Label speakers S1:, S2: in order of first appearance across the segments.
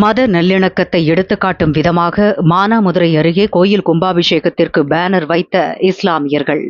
S1: மத நல்லிணக்கத்தை எடுத்துக்காட்டும் விதமாக மானாமதுரை அருகே கோயில் கும்பாபிஷேகத்திற்கு பேனர் வைத்த இஸ்லாமியர்கள்.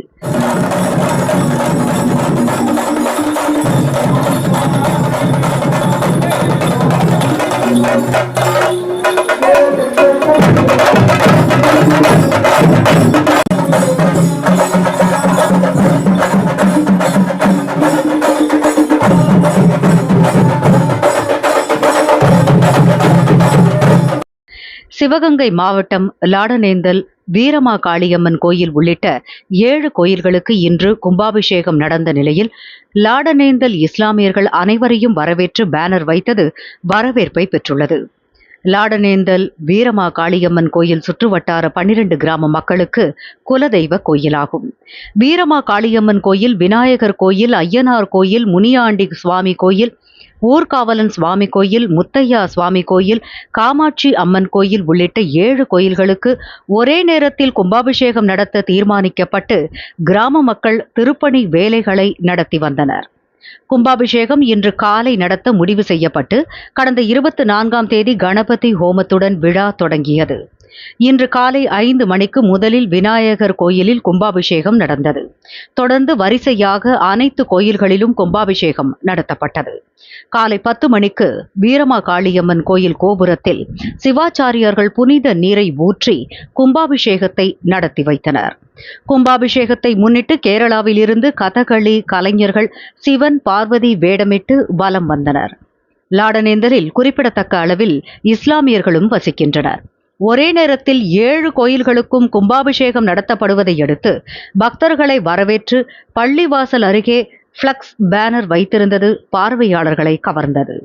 S1: சிவகங்கை மாவட்டம் லாடனேந்தல் வீரமா காளியம்மன் கோயில் உள்ளிட்ட ஏழு கோயில்களுக்கு இன்று கும்பாபிஷேகம் நடந்த நிலையில் லாடனேந்தல் இஸ்லாமியர்கள் அனைவரையும் வரவேற்று பேனர் வைத்தது வரவேற்பை பெற்றுள்ளது. லாடனேந்தல் வீரமா காளியம்மன் கோயில் சுற்றுவட்டார பன்னிரண்டு கிராம மக்களுக்கு குலதெய்வ கோயிலாகும். வீரமா காளியம்மன் கோயில் விநாயகர் கோயில் ஐயனார் கோயில் முனியாண்டி சுவாமி கோயில் ஊர்காவலன் சுவாமி கோயில் முத்தையா சுவாமி கோயில் காமாட்சி அம்மன் கோயில் உள்ளிட்ட ஏழு கோயில்களுக்கு ஒரே நேரத்தில் கும்பாபிஷேகம் நடத்த தீர்மானிக்கப்பட்டு கிராம மக்கள் திருப்பணி வேலைகளை நடத்தி வந்தனர். கும்பாபிஷேகம் இன்று காலை நடத்த முடிவு செய்யப்பட்டு கடந்த இருபத்தி நான்காம் தேதி கணபதி ஹோமத்துடன் விழா தொடங்கியது. இன்று காலை ஐந்து மணிக்கு முதலில் விநாயகர் கோயிலில் கும்பாபிஷேகம் நடந்தது. தொடர்ந்து வரிசையாக அனைத்து கோயில்களிலும் கும்பாபிஷேகம் நடத்தப்பட்டது. காலை பத்து மணிக்கு வீரமா காளியம்மன் கோயில் கோபுரத்தில் சிவாச்சாரியார்கள் புனித நீரை ஊற்றி கும்பாபிஷேகத்தை நடத்தி வைத்தனர். கும்பாபிஷேகத்தை முன்னிட்டு கேரளாவில் இருந்து கதகளி கலைஞர்கள் சிவன் பார்வதி வேடமிட்டு வலம் வந்தனர். லாடனேந்தரில் குறிப்பிடத்தக்க அளவில் இஸ்லாமியர்களும் வசிக்கின்றனர். ஒரே நேரத்தில் ஏழு கோயில்களுக்கும் கும்பாபிஷேகம் நடத்தப்படுவதை அடுத்து பக்தர்களை வரவேற்று பள்ளிவாசல் அருகே ஃப்ளக்ஸ் பேனர் வைத்திருந்தது பார்வையாளர்களை கவர்ந்தது.